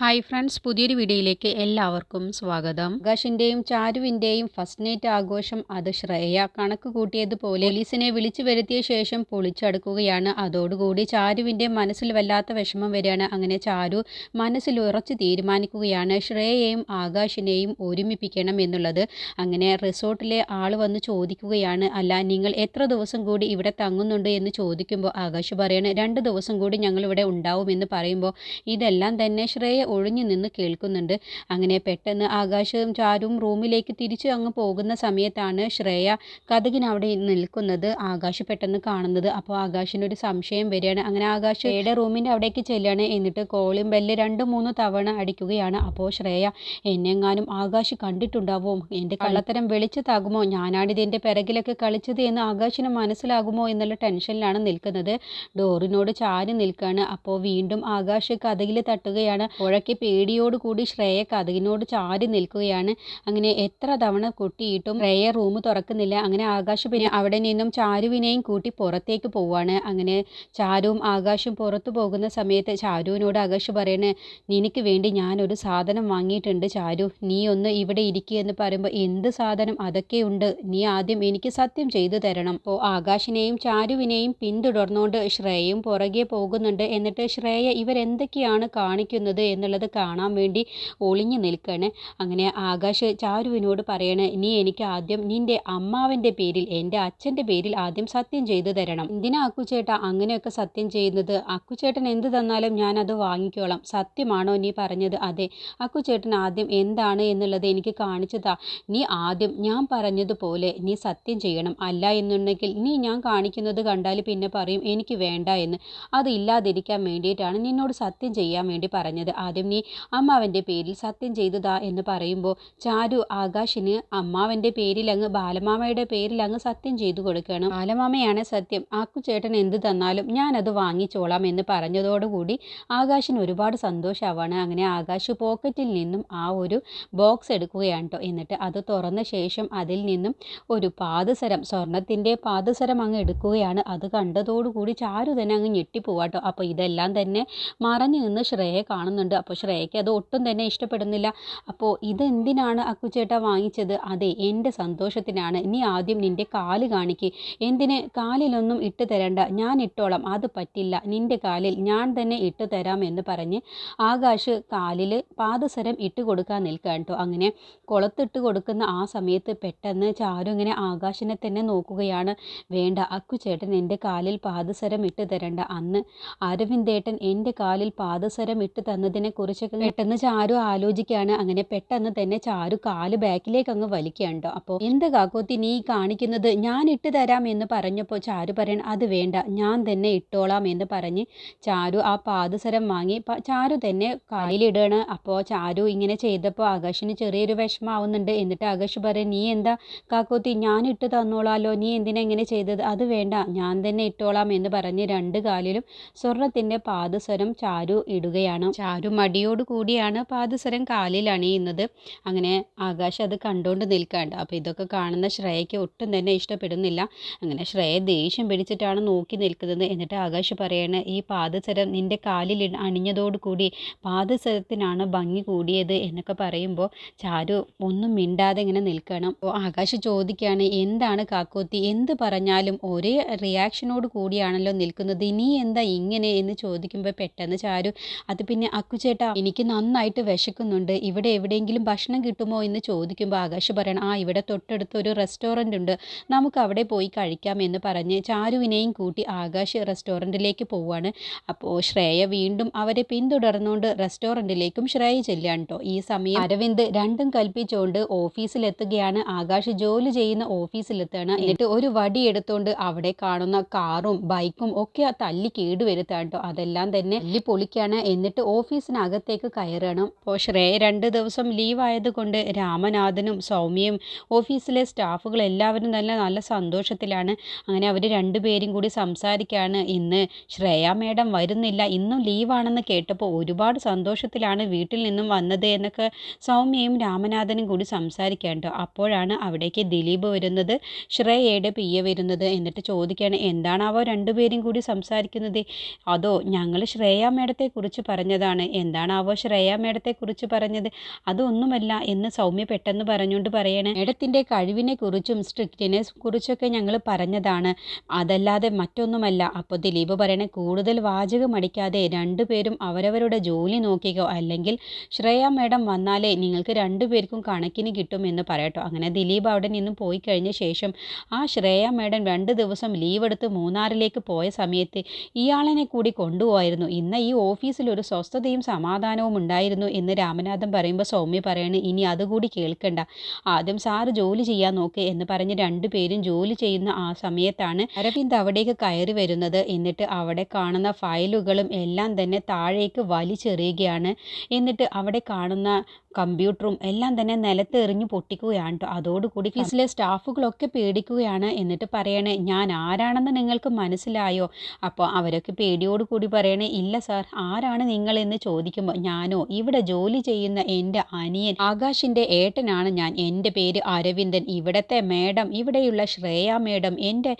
Hi friends പുതിയൊരു വീഡിയോയിലേക്ക് എല്ലാവർക്കും സ്വാഗതം. ആകാശിന്റെയും ചാരുവിന്റെയും ഫസ്റ്റ് നൈറ്റ് ആഘോഷം അത് ശ്രേയ കണക്ക് കൂട്ടിയതുപോലെ പോലീസിനെ വിളിച്ചു വരുത്തിയ ശേഷം പൊളിച്ചടുക്കുകയാണ്. അതോടുകൂടി ചാരുവിന്റെ മനസ്സിൽ വല്ലാത്ത വിഷമം വരികയാണ്. അങ്ങനെ ചാരു മനസ്സിൽ ഉറച്ചു തീരുമാനിക്കുകയാണ്. ശ്രേയയെയും ആകാശിനെയും ഒരുമിപ്പിക്കണം എന്നുള്ളത് അങ്ങനെ റിസോർട്ടിലെ ആൾ വന്ന് ചോദിക്കുകയാണ്. അല്ല നിങ്ങൾ എത്ര ദിവസം കൂടി ഇവിടെ തങ്ങുന്നുണ്ട് എന്ന് ചോദിക്കുമ്പോൾ ആകാശ് പറയാണ് രണ്ട് ദിവസം കൂടി ഞങ്ങൾ ഇവിടെ ഉണ്ടാവുമെന്ന് പറയുമ്പോൾ ഇതെല്ലാം തന്നെ ശ്രേയ ഒഴിഞ്ഞു നിന്ന് കേൾക്കുന്നുണ്ട്. അങ്ങനെ പെട്ടെന്ന് ആകാശവും ചാരും റൂമിലേക്ക് തിരിച്ചു അങ്ങ് പോകുന്ന സമയത്താണ് ശ്രേയ കഥകിനവിടെ നിൽക്കുന്നത്. ആകാശ് പെട്ടെന്ന് കാണുന്നത് അപ്പോൾ ആകാശിനൊരു സംശയം വരികയാണ്. അങ്ങനെ ആകാശ് ഏടെ റൂമിന്റെ അവിടേക്ക് ചെല്ലുകയാണ്. എന്നിട്ട് കോളും ബെല്ല് രണ്ട് മൂന്ന് തവണ അടിക്കുകയാണ്. അപ്പോൾ ശ്രേയ എന്നെങ്ങാനും ആകാശ് കണ്ടിട്ടുണ്ടാവോ? എന്റെ കള്ളത്തരം വെളിച്ചത്താകുമോ ഞാനാണിത് എന്റെ പിറകിലൊക്കെ കളിച്ചത് എന്ന് ആകാശിന് മനസ്സിലാകുമോ? എന്നുള്ള ടെൻഷനിലാണ് നിൽക്കുന്നത്. ഡോറിനോട് ചാരി നിൽക്കുകയാണ്. അപ്പോൾ വീണ്ടും ആകാശ് കഥകിൽ തട്ടുകയാണ്. പുഴയ്ക്ക് പേടിയോടുകൂടി ശ്രേയ കഥകിനോട് ചാരി നിൽക്കുകയാണ്. അങ്ങനെ എത്ര തവണ കൊട്ടിയിട്ടും ശ്രേയ റൂം തുറക്കുന്നില്ല. അങ്ങനെ ആകാശ് പിന്നെ അവിടെ നിന്നും ചാരുവിനെയും കൂട്ടി പുറത്തേക്ക് പോവാണ്. അങ്ങനെ ചാരുവും ആകാശും പുറത്തു പോകുന്ന സമയത്ത് ചാരുവിനോട് ആകാശ് പറയണേ നിനക്ക് വേണ്ടി ഞാനൊരു സാധനം വാങ്ങിയിട്ടുണ്ട് ചാരു. നീ ഒന്ന് ഇവിടെ ഇരിക്കുക എന്ന് പറയുമ്പോൾ എന്ത് സാധനം? അതൊക്കെ ഉണ്ട്. നീ ആദ്യം എനിക്ക് സത്യം ചെയ്തു തരണം. അപ്പോൾ ആകാശിനെയും ചാരുവിനെയും പിന്തുടർന്നുകൊണ്ട് ശ്രേയയും പുറകെ പോകുന്നുണ്ട്. എന്നിട്ട് ശ്രേയ ഇവരെന്തൊക്കെയാണ് കാണിക്കുന്നത് എന്നുള്ളത് കാണാൻ വേണ്ടി ഒളിഞ്ഞു നിൽക്കുകയാണ് അങ്ങനെ ആകാശ് ചാരുവിനോട് പറയണ നീ എനിക്ക് ആദ്യം നിന്റെ അമ്മാവന്റെ പേരിൽ എന്റെ അച്ഛന്റെ പേരിൽ ആദ്യം സത്യം ചെയ്തു തരണം. എന്തിനാ അക്കുചേട്ട അങ്ങനെയൊക്കെ സത്യം ചെയ്യുന്നത്? അക്കുചേട്ടൻ എന്ത് തന്നാലും ഞാൻ അത് വാങ്ങിക്കോളാം. സത്യമാണോ നീ പറഞ്ഞത്? അതെ. അക്കുചേട്ടൻ ആദ്യം എന്താണ് എന്നുള്ളത് എനിക്ക് കാണിച്ചു താ നീ ആദ്യം ഞാൻ പറഞ്ഞതുപോലെ നീ സത്യം ചെയ്യണം. അല്ല എന്നുണ്ടെങ്കിൽ നീ ഞാൻ കാണിക്കുന്നത് കണ്ടാൽ പിന്നെ പറയും എനിക്ക് വേണ്ട എന്ന്. അത് ഇല്ലാതിരിക്കാൻ വേണ്ടിയിട്ടാണ് നിന്നോട് സത്യം ചെയ്യാൻ വേണ്ടി പറഞ്ഞത്. ആദ്യം നീ അമ്മാവന്റെ പേരിൽ സത്യം ചെയ്തതാ എന്ന് പറയുമ്പോൾ ചാരു ആകാശിന് അമ്മാവന്റെ പേരിൽ അങ്ങ് ബാലമാമയുടെ പേരിൽ അങ്ങ് സത്യം ചെയ്തു കൊടുക്കണം. ബാലമാമയാണ് സത്യം. ആക്കു ചേട്ടൻ എന്ത് തന്നാലും ഞാനത് വാങ്ങിച്ചോളാം എന്ന് പറഞ്ഞതോടുകൂടി ആകാശിന് ഒരുപാട് സന്തോഷമാവാണ് അങ്ങനെ ആകാശ് പോക്കറ്റിൽ നിന്നും ആ ഒരു ബോക്സ് എടുക്കുകയാണ് കേട്ടോ എന്നിട്ട് അത് തുറന്ന ശേഷം അതിൽ നിന്നും ഒരു പാദസരം സ്വർണത്തിന്റെ പാദസരം അങ്ങ് എടുക്കുകയാണ്. അത് കണ്ടതോടുകൂടി ചാരു തന്നെ അങ്ങ് ഞെട്ടിപ്പോവാട്ടോ അപ്പോൾ ഇതെല്ലാം തന്നെ മറഞ്ഞു നിന്ന് ശ്രേയ കാണുന്നുണ്ട്. അപ്പോൾ ശ്രേയയ്ക്ക് അത് ഒട്ടും തന്നെ ഇഷ്ടപ്പെടുന്നില്ല. അപ്പോൾ ഇതെന്തിനാണ് അക്കുചേട്ട വാങ്ങിച്ചത്? അതെ എന്റെ സന്തോഷത്തിനാണ്. നീ ആദ്യം നിന്റെ കാൽ കാണിക്ക്. എന്തിന്? കാലിലൊന്നും ഇട്ട് തരണ്ട. ഞാൻ ഇട്ടോളാം. അത് പറ്റില്ല. നിന്റെ കാലിൽ ഞാൻ തന്നെ ഇട്ട് തരാം എന്ന് പറഞ്ഞ് ആകാശ് കാലിൽ പാദസരം ഇട്ട് കൊടുക്കാൻ നിൽക്കാൻ കേട്ടോ. അങ്ങനെ കുളത്തിട്ട് കൊടുക്കുന്ന ആ സമയത്ത് പെട്ടെന്ന് ചാരു ഇങ്ങനെ ആകാശിനെ തന്നെ നോക്കുകയാണ്. വേണ്ട അക്കുചേട്ടൻ എന്റെ കാലിൽ പാദസരം ഇട്ട് തരണ്ട. അന്ന് അരവിന്ദേട്ടൻ എന്റെ കാലിൽ പാദസരം ഇട്ട് തന്നതിനെ കുറിച്ചൊക്കെ പെട്ടെന്ന് ചാരു ആലോചിക്കുകയാണ് അങ്ങനെ പെട്ടെന്ന് തന്നെ ചാരു കാൽ ബാക്കിലേക്ക് അങ്ങ് വലിക്കുകയുണ്ടോ അപ്പോൾ എന്ത് കാക്കോത്തി നീ കാണിക്കുന്നത്? ഞാൻ ഇട്ട് തരാം എന്ന് പറഞ്ഞപ്പോൾ ചാരു പറയണം അത് വേണ്ട ഞാൻ തന്നെ ഇട്ടോളാം എന്ന് പറഞ്ഞ് ചാരു ആ പാദസരം വാങ്ങി. ചാരു തന്നെ കാലിലിടുകയാണ് അപ്പോൾ ചാരു ഇങ്ങനെ ചെയ്തപ്പോൾ ആകാശിന് ചെറിയൊരു വിഷമാവുന്നുണ്ട്. എന്നിട്ട് ആകാശ് പറയും നീ എന്താ കാക്കോത്തി ഞാൻ ഇട്ട് തന്നോളാലോ? നീ എന്തിനാ ഇങ്ങനെ ചെയ്തത്? അത് വേണ്ട ഞാൻ തന്നെ ഇട്ടോളാം എന്ന് പറഞ്ഞ് രണ്ട് കാലിലും സ്വർണത്തിന്റെ പാദസരം ചാരു ഇടുകയാണ്. ചാരു മടിയോട് കൂടിയാണ് പാദസരം കാലിൽ അണിയുന്നത്. അങ്ങനെ ആകാശം അത് കണ്ടുകൊണ്ട് നിൽക്കാണ്ട്. അപ്പോൾ ഇതൊക്കെ കാണുന്ന ശ്രേയയ്ക്ക് ഒട്ടും തന്നെ ഇഷ്ടപ്പെടുന്നില്ല. അങ്ങനെ ശ്രേയ ദേഷ്യം പിടിച്ചിട്ടാണ് നോക്കി നിൽക്കുന്നത്. എന്നിട്ട് ആകാശ് പറയണ ഈ പാദസരം നിന്റെ കാലിൽ അണിഞ്ഞതോടുകൂടി പാദസരത്തിനാണ് ഭംഗി കൂടിയത് എന്നൊക്കെ പറയുമ്പോൾ ചാരു ഒന്നും മിണ്ടാതെ ഇങ്ങനെ നിൽക്കണം. അപ്പോൾ ആകാശ് ചോദിക്കുകയാണ് എന്താണ് കാക്കോത്തി? എന്ത് പറഞ്ഞാലും ഒരേ റിയാക്ഷനോട് കൂടിയാണല്ലോ നിൽക്കുന്നത്. നീ എന്താ ഇങ്ങനെ? എന്ന് ചോദിക്കുമ്പോൾ പെട്ടെന്ന് ചാരു അത് പിന്നെ അക്കുചേട്ടാ എനിക്ക് നന്നായിട്ട് വിശക്കുന്നുണ്ട്. ഇവിടെ എവിടെയെങ്കിലും ഭക്ഷണം കിട്ടുമോ എന്ന് ചോദിക്കുമ്പോൾ ആകാശ് പറയണം ആ ഇവിടെ തൊട്ടടുത്ത് ഒരു റെസ്റ്റോറന്റ് ഉണ്ട്. നമുക്ക് അവിടെ പോയി കഴിക്കാം എന്ന് പറഞ്ഞ് ചാരുവിനെയും കൂട്ടി ആകാശ് റെസ്റ്റോറന്റിലേക്ക് പോവുകയാണ് അപ്പോൾ ശ്രേയ വീണ്ടും അവരെ പിന്തുടർന്നുകൊണ്ട് റെസ്റ്റോറന്റിലേക്കും ശ്രേയ ചെല്ലുകയാണ് കേട്ടോ ഈ സമയം അരവിന്ദ് രണ്ടും കൽപ്പിച്ചുകൊണ്ട് ഓഫീസിലെത്തുകയാണ്. ആകാശ് ജോലി ചെയ്യുന്ന ഓഫീസിലെത്തുകയാണ് എന്നിട്ട് ഒരു വടി എടുത്തുകൊണ്ട് അവിടെ കാണുന്ന കാറും ബൈക്കും ഒക്കെ തല്ലി കേടുവരുത്താണ് കേട്ടോ അതെല്ലാം തന്നെ തല്ലി പൊളിക്കാണ്. എന്നിട്ട് ഓഫീസിനകത്തേക്ക് കയറണം. അപ്പോൾ ശ്രേയ രണ്ട് ദിവസം ലീവ് ആയതുകൊണ്ട് രാമനാഥനും സൗമ്യയും ഓഫീസിലെ സ്റ്റാഫുകൾ എല്ലാവരും തന്നെ നല്ല സന്തോഷത്തിലാണ്. അങ്ങനെ അവർ രണ്ടുപേരും കൂടി സംസാരിക്കുകയാണ് ഇന്ന്. ശ്രേയ മേഡം വരുന്നില്ല. ഇന്നും ലീവാണെന്ന് കേട്ടപ്പോൾ ഒരുപാട് സന്തോഷത്തിലാണ് വീട്ടിൽ നിന്നും വന്നത് എന്നൊക്കെ സൗമ്യയും രാമനാഥനും കൂടി സംസാരിക്കാൻ കേട്ടോ. അപ്പോഴാണ് അവിടേക്ക് ദിലീപ് വരുന്നത്. ശ്രേയയുടെ പി എ വരുന്നത്. എന്നിട്ട് ചോദിക്കുകയാണ് എന്താണാവോ രണ്ടുപേരും കൂടി സംസാരിക്കുന്നത്? അതോ ഞങ്ങൾ ശ്രേയ മേഡത്തെ കുറിച്ച് പറഞ്ഞതാണ്. എന്താണാവോ ശ്രേയ മേഡത്തെക്കുറിച്ച് പറഞ്ഞത്? അതൊന്നുമല്ല എന്ന് സൗമ്യ പെട്ടെന്ന് പറഞ്ഞുകൊണ്ട് പറയണേ. മേഡത്തിന്റെ കഴിവിനെ കുറിച്ചും സ്ട്രിക്റ്റിനെ കുറിച്ചൊക്കെ ഞങ്ങൾ പറഞ്ഞതാണ്. അതല്ലാതെ മറ്റൊന്നുമല്ല. അപ്പോൾ ദിലീപ് പറയണേ കൂടുതൽ വാചകം അടിക്കാതെ രണ്ടുപേരും അവരവരുടെ ജോലി നോക്കിക്കോ. അല്ലെങ്കിൽ ശ്രേയ മേഡം വന്നാലേ നിങ്ങൾക്ക് രണ്ടുപേർക്കും കണക്കിന് കിട്ടും എന്ന് പറയട്ടോ. അങ്ങനെ ദിലീപ് അവിടെ നിന്നും പോയി കഴിഞ്ഞ ശേഷം ആ ശ്രേയ മേഡം രണ്ട് ദിവസം ലീവ് എടുത്ത് മൂന്നാറിലേക്ക് പോയ സമയത്ത് ഇയാളെ കൂടി കൊണ്ടുപോയിരുന്നു. ഇന്ന് ഈ ഓഫീസിൽ ഒരു സ്വസ്ഥതയും സമാധാനവും ഉണ്ടായിരുന്നു എന്ന് രാമനാഥൻ പറയുമ്പോൾ സൗമ്യ പറയണേ ഇനി അതുകൂടി കേൾക്കണ്ട. ആദ്യം സാറ് ജോലി ചെയ്യാൻ നോക്ക് എന്ന് പറഞ്ഞ് രണ്ടുപേരും ജോലി ചെയ്യുന്ന ആ സമയത്താണ് അരവിന്ദ് അവിടേക്ക് കയറി വരുന്നത്. എന്നിട്ട് അവിടെ കാണുന്ന ഫയലുകളും എല്ലാം തന്നെ താഴേക്ക് വലിച്ചെറിയുകയാണ്. എന്നിട്ട് അവിടെ കാണുന്ന കമ്പ്യൂട്ടറും എല്ലാം തന്നെ നിലത്ത് എറിഞ്ഞു പൊട്ടിക്കുകയാണ് കേട്ടോ അതോടുകൂടി ഫീസിലെ സ്റ്റാഫുകളൊക്കെ പേടിക്കുകയാണ്. എന്നിട്ട് പറയണേ ഞാൻ ആരാണെന്ന് നിങ്ങൾക്ക് മനസ്സിലായോ? അപ്പോൾ അവരൊക്കെ പേടിയോടുകൂടി പറയണേ ഇല്ല സാർ ആരാണ് നിങ്ങൾ എന്ന് ചോദിക്കുമ്പോൾ ഞാനോ ഇവിടെ ജോലി ചെയ്യുന്ന എന്റെ അനിയൻ ആകാശിന്റെ ഏട്ടനാണ് ഞാൻ. എന്റെ പേര് അരവിന്ദൻ. ഇവിടത്തെ മേഡം ഇവിടെയുള്ള ശ്രേയ മേഡം എന്റെ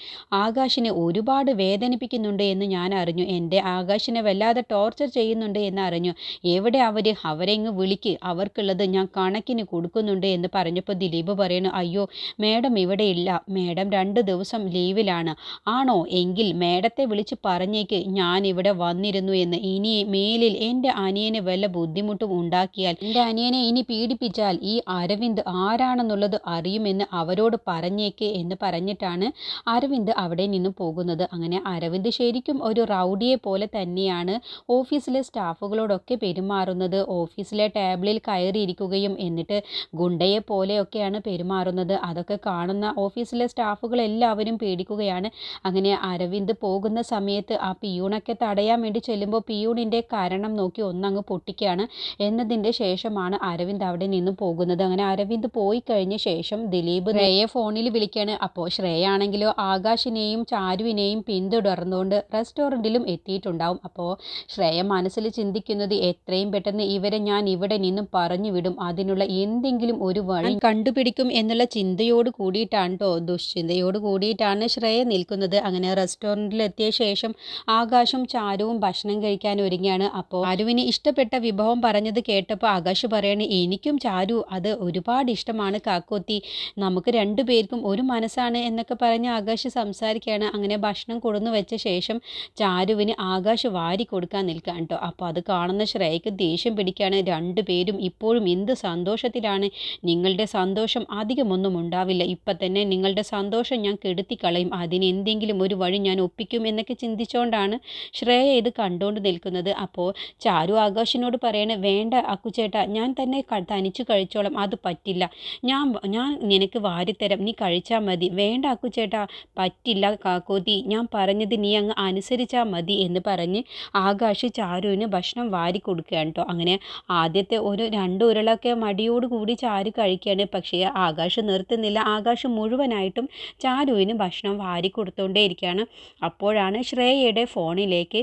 ആകാശിനെ ഒരുപാട് വേദനിപ്പിക്കുന്നുണ്ട് എന്ന് ഞാൻ അറിഞ്ഞു. എന്റെ ആകാശിനെ വല്ലാതെ ടോർച്ചർ ചെയ്യുന്നുണ്ട് എന്ന് അറിഞ്ഞു. എവിടെ അവർ അവരെ ഇങ്ങ് വിളിക്ക്. അവർക്കുള്ളത് ഞാൻ കണക്കിന് കൊടുക്കുന്നുണ്ട് എന്ന് പറഞ്ഞപ്പോൾ ദിലീപ് പറയുന്നു അയ്യോ മേഡം ഇവിടെ ഇല്ല. മേഡം രണ്ട് ദിവസം ലീവിലാണ്. ആണോ? എങ്കിൽ മേഡത്തെ വിളിച്ച് പറഞ്ഞേക്ക്. ഞാൻ ഇവിടെ വന്നിരുന്നു എന്ന്. ഇനി മേലിൽ എന്റെ അനിയന് വല്ല ബുദ്ധിമുട്ടും ഉണ്ടാക്കിയാൽ എന്റെ അനിയനെ ഇനി പീഡിപ്പിച്ചാൽ ഈ അരവിന്ദ് ആരാണെന്നുള്ളത് അറിയുമെന്ന് അവരോട് പറഞ്ഞേക്ക് എന്ന് പറഞ്ഞിട്ടാണ് അരവിന്ദ് അവിടെ നിന്നും പോകുന്നത്. അങ്ങനെ അരവിന്ദ് ശരിക്കും ഒരു റൗഡിയെ പോലെ തന്നെയാണ് ഓഫീസിലെ സ്റ്റാഫുകളോടൊക്കെ പെരുമാറുന്നത്. ഓഫീസിലെ ടേബിളിൽ കയറിയിരിക്കുകയും എന്നിട്ട് ഗുണ്ടയെ പോലെയൊക്കെയാണ് പെരുമാറുന്നത്. അതൊക്കെ കാണുന്ന ഓഫീസിലെ സ്റ്റാഫുകൾ എല്ലാവരും പേടിക്കുകയാണ്. അങ്ങനെ അരവിന്ദ് പോകുന്ന സമയത്ത് ആ പിയൂണൊക്കെ തടയാൻ വേണ്ടി ചെല്ലുമ്പോൾ പിയൂണിന്റെ കാരണം നോക്കി ഒന്നങ്ങ് പൊട്ടിക്കുകയാണ് എന്നതിന്റെ ശേഷമാണ് അരവിന്ദ് അവിടെ നിന്നും പോകുന്നത്. അങ്ങനെ അരവിന്ദ് പോയി കഴിഞ്ഞ ശേഷം ദിലീപ് ശ്രേയെ ഫോണിൽ വിളിക്കുകയാണ് അപ്പോൾ ശ്രേയ ആണെങ്കിലോ ആകാശിനെയും ചാരുവിനെയും പിന്തുടർന്നുകൊണ്ട് റെസ്റ്റോറന്റിലും എത്തിയിട്ടുണ്ടാവും. അപ്പോൾ ശ്രേയ മനസ്സിൽ ചിന്തിക്കുന്നത് എത്രയും പെട്ടെന്ന് ഇവരെ ഞാൻ ഇവിടെ നിന്നും പറഞ്ഞു വിടും. അതിനുള്ള എന്തെങ്കിലും ഒരു വഴി കണ്ടുപിടിക്കും എന്നുള്ള ചിന്തയോട് കൂടിയിട്ടാണ് കേട്ടോ ദുശ്ചിന്തയോട് കൂടിയിട്ടാണ് ശ്രേയ നിൽക്കുന്നത്. അങ്ങനെ റെസ്റ്റോറന്റിൽ എത്തിയ ശേഷം ആകാശം ചാരുവും ഭക്ഷണം കഴിക്കാൻ ഒരുങ്ങിയാണ്. അപ്പോൾ ചാരുവിന് ഇഷ്ടപ്പെട്ട വിഭവം പറഞ്ഞത് കേട്ടപ്പോൾ ആകാശ് പറയണ എനിക്കും ചാരു അത് ഒരുപാട് ഇഷ്ടമാണ് കാക്കോത്തി. നമുക്ക് രണ്ടു പേർക്കും ഒരു മനസ്സാണ് എന്നൊക്കെ പറഞ്ഞ് ആകാശ് സംസാരിക്കുകയാണ്. അങ്ങനെ ഭക്ഷണം കൊടുന്നു വെച്ച ശേഷം ചാരുവിന് ആകാശ് വാരി കൊടുക്കാൻ നിൽക്കാൻ കേട്ടോ. അപ്പോൾ അത് കാണുന്ന ശ്രേയക്ക് ദേഷ്യം പിടിക്കുകയാണ്. രണ്ടു പേരും ഇപ്പോഴും എന്ത് സന്തോഷത്തിലാണ്? നിങ്ങളുടെ സന്തോഷം അധികമൊന്നും ഉണ്ടാവില്ല. ഇപ്പം തന്നെ നിങ്ങളുടെ സന്തോഷം ഞാൻ കെടുത്തിക്കളയും. അതിന് എന്തെങ്കിലും ഒരു വഴി ഞാൻ ഒപ്പിക്കും എന്നൊക്കെ ചിന്തിച്ചുകൊണ്ടാണ് ശ്രേയ ഇത് കണ്ടുകൊണ്ട് നിൽക്കുന്നത്. അപ്പോൾ ചാരു ആകാശിനോട് പറയണ വേണ്ട അക്കുചേട്ട ഞാൻ തന്നെ തനിച്ചു കഴിച്ചോളാം അത് പറ്റില്ല. ഞാൻ ഞാൻ നിനക്ക് വാരിത്തരാം നീ കഴിച്ചാൽ മതി. വേണ്ട അക്കുചേട്ട പറ്റില്ല കാക്കോതി ഞാൻ പറഞ്ഞത് നീ അങ്ങ് അനുസരിച്ചാൽ മതി എന്ന് പറഞ്ഞ് ആകാശ് ചാരുവിന് ഭക്ഷണം വാരി കൊടുക്കുകയാണ് കേട്ടോ അങ്ങനെ ആദ്യത്തെ ഒരു രണ്ട് ഉരുളൊക്കെ മടിയോട് കൂടി ചാരു കഴിക്കുകയാണ്. പക്ഷേ ആകാശ് നിർത്തുന്നില്ല. ആകാശ് മുഴുവനായിട്ടും ചാരുവിന് ഭക്ഷണം വാരി കൊടുത്തുകൊണ്ടേയിരിക്കുകയാണ് അപ്പോഴാണ് ശ്രേയയുടെ ഫോണിലേക്ക്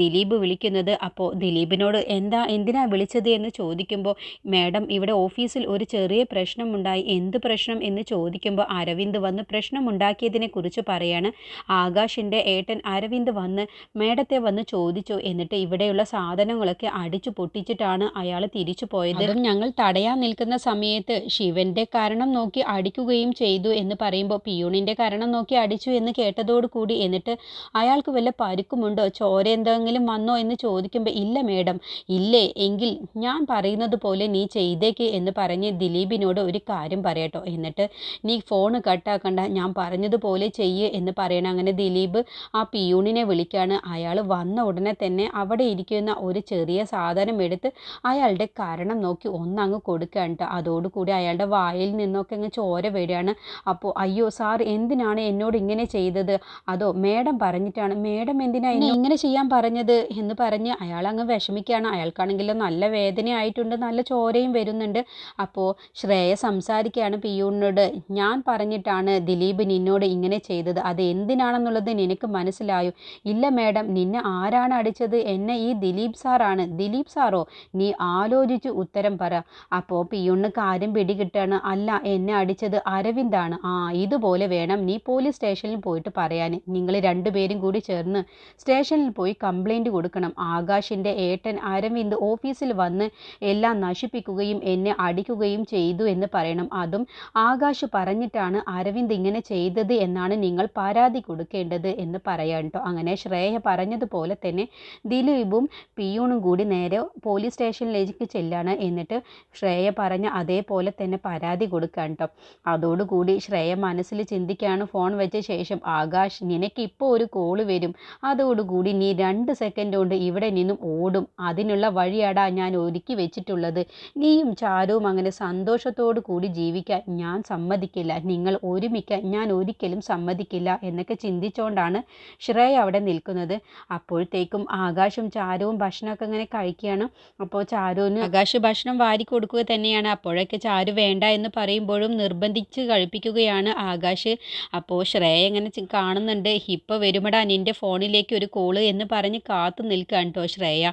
ദിലീപ് വിളിക്കുന്നത്. അപ്പോൾ ദിലീപിനോട് എന്താ എന്തിനാ വിളിച്ചത് എന്ന് ചോദിക്കുമ്പോൾ മാഡം ഇവിടെ ഓഫീസിൽ ഒരു ചെറിയ പ്രശ്നമുണ്ടായി. എന്ത് പ്രശ്നം? എന്ന് ചോദിക്കുമ്പോൾ അരവിന്ദ് വന്ന് പ്രശ്നമുണ്ടാക്കിയതിനെ കുറിച്ച് പറയാണ്. ആകാശിന്റെ ഏട്ടൻ അരവിന്ദ് വന്ന് മേഡത്തെ വന്ന് ചോദിച്ചു. എന്നിട്ട് ഇവിടെയുള്ള സാധനങ്ങളൊക്കെ അടിച്ചു പൊട്ടിച്ചിട്ടാണ് അയാൾ തിരിച്ചു പോയത്. ഞങ്ങൾ തടയാൻ നിൽക്കുന്ന സമയത്ത് ശിവന്റെ കാരണം നോക്കി അടിക്കുകയും ചെയ്തു എന്ന് പറയുമ്പോൾ പിയൂണിന്റെ കാരണം നോക്കി അടിച്ചു എന്ന് കേട്ടതോടുകൂടി എന്നിട്ട് അയാൾക്ക് വല്ല പരുക്കുമുണ്ടോ? ചോര എന്തെങ്കിലും വന്നോ എന്ന് ചോദിക്കുമ്പോൾ ഇല്ല മേഡം. ഇല്ലേ എങ്കിൽ ഞാൻ പറയുന്നത് പോലെ നീ ചെയ്തേക്ക് എന്ന് പറഞ്ഞ് ദിലീപിനോട് ഒരു കാര്യം പറയട്ടോ. എന്നിട്ട് നീ ഫോൺ കട്ടാക്കണ്ട ഞാൻ പറഞ്ഞതുപോലെ ചെയ്യ് എന്ന് പറയണം. അങ്ങനെ ദിലീപ് ആ പിയൂണിനെ വിളിക്കുകയാണ് അയാൾ വന്ന ഉടനെ തന്നെ അവിടെ ഇരിക്കുന്ന ഒരു ചെറിയ സാധനം എടുത്ത് അയാളുടെ കാരണം നോക്കി ഒന്നങ്ങ് കൊടുക്കുകയാണ് കേട്ടോ അതോടുകൂടി അയാളുടെ വായിൽ നിന്നൊക്കെ അങ്ങ് ചോര വരികയാണ്. അപ്പോൾ അയ്യോ സാർ എന്തിനാണ് എന്നോട് ഇങ്ങനെ ചെയ്തത്? അതോ മേഡം പറഞ്ഞിട്ടാണ്? മേഡം എന്തിനാ ഇങ്ങനെ ചെയ്യാൻ പറഞ്ഞത്? എന്ന് പറഞ്ഞ് അയാൾ അങ്ങ് വിഷമിക്കുകയാണ് അയാൾക്കാണെങ്കിൽ നല്ല വേദനയായിട്ടുണ്ട് നല്ല ചോരയും വരുന്നുണ്ട്. അപ്പോൾ ശ്രേയ സംസാരിക്കുകയാണ് പിയൂണിനോട് ഞാൻ പറഞ്ഞിട്ടാണ് ദിലീപ് നിന്നോട് ഇങ്ങനെ ചെയ്തത്. അത് എന്തിനാണെന്നുള്ളത് നിനക്ക് മനസ്സിലായോ? ഇല്ല മേഡം നിന്നെ ആരാണ് അടിച്ചത്? എന്നെ ഈ ദിലീപ് സാറാണ്. ദിലീപ് സാറോ? നീ ആലോചിച്ച് ഉത്തരം പറ. അപ്പോൾ പിയൂണിന് കാര്യം പിടികിട്ടാണ്. അല്ല എന്നെ അടിച്ചത് അരവിന്ദാണ്. ആ ഇതുപോലെ വേണം നീ പോലീസ് സ്റ്റേഷനിൽ പോയിട്ട് പറയാൻ നിങ്ങൾ രണ്ടുപേരും കൂടി ചേർന്ന് സ്റ്റേഷനിൽ പോയി കംപ്ലൈന്റ് കൊടുക്കണം. ആകാശിന്റെ ഏട്ടൻ അരവിന്ദ് ഓഫീസിൽ വന്ന് എല്ലാം നശിപ്പിക്കുകയും എന്നെ അടിക്കുകയും ചെയ്തു എന്ന് പറയണം. അതും ആകാശ് പറഞ്ഞിട്ടാണ് അരവിന്ദ് ഇങ്ങനെ ചെയ്തത് എന്നാണ് നിങ്ങൾ പരാതി കൊടുക്കേണ്ടത് എന്ന് പറയാം കേട്ടോ. അങ്ങനെ ശ്രേയ പറഞ്ഞതുപോലെ തന്നെ ദിലീപും പിയൂണും കൂടി നേരെ പോലീസ് സ്റ്റേഷനിലേക്ക് ചെല്ലാണ്. എന്നിട്ട് ശ്രേയ പറഞ്ഞ അതേപോലെ തന്നെ പരാതി കൊടുക്കാൻ കേട്ടോ. അതോടുകൂടി ശ്രേയ മനസ്സിൽ ചിന്തിക്കുകയാണ് ഫോൺ വെച്ച ശേഷം ആകാശ് നിനക്ക് ഇപ്പോൾ ഒരു കോൾ വരും. അതോടുകൂടി നീ രണ്ട് സെക്കൻഡ് കൊണ്ട് ഇവിടെ നിന്നും ഓടും. അതിനുള്ള വഴിയാടാ ഞാൻ ഒരുക്കി വെച്ചിട്ടുള്ളത്. നീയും ചാരുവും അങ്ങനെ സന്തോഷത്തോടു കൂടി ജീവിക്കാൻ ഞാൻ സമ്മതിക്കില്ല. നിങ്ങൾ ഒരുമിക്കാൻ ഞാൻ ഒരിക്കലും സമ്മതിക്കില്ല എന്നൊക്കെ ചിന്തിച്ചുകൊണ്ടാണ് ശ്രേയ അവിടെ നിൽക്കുന്നത്. അപ്പോഴത്തേക്കും ആകാശും ചാരുവും ഭക്ഷണമൊക്കെ ഇങ്ങനെ കഴിക്കുകയാണ്. അപ്പോൾ ചാരുവിന് ആകാശ് ഭക്ഷണം വാരി കൊടുക്കുക തന്നെയാണ്. അപ്പോഴൊക്കെ ചാരു വേണ്ട എന്ന് പറയുമ്പോഴും നിർബന്ധിച്ച് കഴിപ്പിക്കുകയാണ് ആകാശ്. അപ്പോൾ ശ്രേയ ഇങ്ങനെ കാണുന്നുണ്ട്. ഇപ്പോൾ വരുമടാ നിന്റെ ഫോണിലേക്ക് ഒരു കോൾ എന്ന് പറഞ്ഞ് കാത്തു നിൽക്കുകയാണ് കേട്ടോ ശ്രേയ.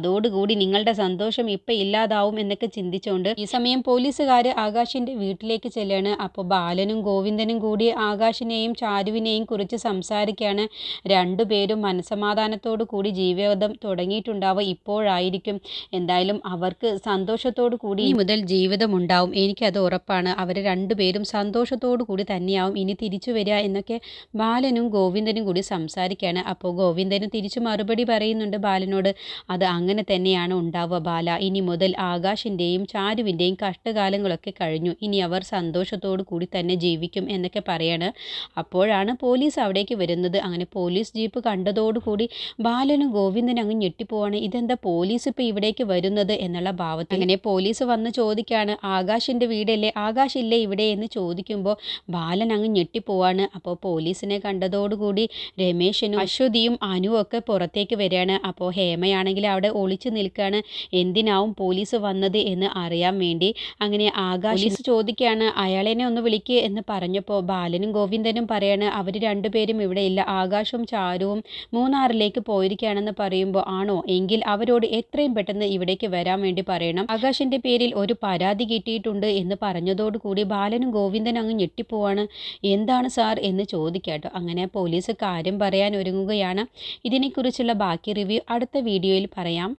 അതോടുകൂടി നിങ്ങളുടെ സന്തോഷം ഇപ്പം ഇല്ലാതാവും എന്നൊക്കെ ചിന്തിച്ചുകൊണ്ട് ഈ സമയം പോലീസുകാർ ആകാശിന്റെ വീട്ടിലേക്ക് ചെല്ലുകയാണ് അപ്പോൾ ബാലനും ഗോവിന്ദനും കൂടി ആകാശിനെയും ചാരുവിനെയും കുറിച്ച് സംസാരിക്കുകയാണ് രണ്ടുപേരും മനസമാധാനത്തോടു കൂടി ജീവിതം തുടങ്ങിയിട്ടുണ്ടാവുക ഇപ്പോഴായിരിക്കും എന്തായാലും അവർക്ക് സന്തോഷത്തോടു കൂടി മുതൽ ജീവിതം ഉണ്ടാവും എനിക്കത് ഉറപ്പാണ്. അവർ രണ്ടുപേരും സന്തോഷത്തോടു കൂടി തന്നെയാവും. ഇനി തിരിച്ചു വരിക എന്നൊക്കെ ബാലനും ഗോവിന്ദനും കൂടി സംസാരിക്കുകയാണ് അപ്പോൾ ഗോവിന്ദനും തിരിച്ചു മറുപടി പറയുന്നുണ്ട് ബാലനോട്. അത് അങ്ങനെ തന്നെയാണ് ഉണ്ടാവുക ബാല. ഇനി മുതൽ ആകാശിന്റെയും ചാരുവിന്റെയും കഷ്ടകാലങ്ങളൊക്കെ കഴിഞ്ഞു. ഇനി അവർ സന്തോഷത്തോടു കൂടി തന്നെ ജീവിക്കും എന്നൊക്കെ പറയാണ്. അപ്പോഴാണ് പോലീസ് അവിടേക്ക് വരുന്നത്. അങ്ങനെ പോലീസ് ജീപ്പ് കണ്ടതോടുകൂടി ബാലനും ഗോവിന്ദനും അങ്ങ് ഞെട്ടിപ്പോവാണ്. ഇതെന്താ പോലീസ് ഇപ്പോൾ ഇവിടേക്ക് വരുന്നത് എന്നുള്ള ഭാവത്തിൽ. അങ്ങനെ പോലീസ് വന്ന് ചോദിക്കുകയാണ് ആകാശിന്റെ വീടല്ലേ? ആകാശില്ലേ ഇവിടെ? എന്ന് ചോദിക്കുമ്പോൾ ബാലൻ അങ്ങ് ഞെട്ടിപ്പോവാണ്. അപ്പോൾ പോലീസിനെ കണ്ടതോടുകൂടി രമേശനും അശ്വതിയും അനുവും ഒക്കെ പുറത്തേക്ക് വരികയാണ്. അപ്പോൾ ഹേമയാണെങ്കിൽ അവിടെ ഒളിച്ചു നിൽക്കുകയാണ് എന്തിനാവും പോലീസ് വന്നത് എന്ന് അറിയാൻ വേണ്ടി. അങ്ങനെ ആകാശ് ചോദിക്കുകയാണ് അയാളെന്നെ ഒന്ന് വിളിക്കുക എന്ന് പറഞ്ഞപ്പോൾ ബാലനും ഗോവിന്ദനും പറയാണ് അവർ രണ്ടുപേരും ഇവിടെ ഇല്ല. ആകാശവും ചാരുവും മൂന്നാറിലേക്ക് പോയിരിക്കുകയാണെന്ന് പറയുമ്പോൾ ആണോ? എങ്കിൽ അവരോട് എത്രയും പെട്ടെന്ന് ഇവിടേക്ക് വരാൻ വേണ്ടി പറയണം. ആകാശിന്റെ പേരിൽ ഒരു പരാതി കിട്ടിയിട്ടുണ്ട് എന്ന് പറഞ്ഞതോടുകൂടി ബാലനും ഗോവിന്ദനും അങ്ങ് ഞെട്ടിപ്പോവാണ്. എന്താണ് സാർ? എന്ന് ചോദിക്കാട്ടോ. അങ്ങനെ പോലീസ് കാര്യം പറയാൻ ഒരുങ്ങുകയാണ്. ഇതിനെക്കുറിച്ചുള്ള ബാക്കി റിവ്യൂ അടുത്ത വീഡിയോയിൽ പറയാം.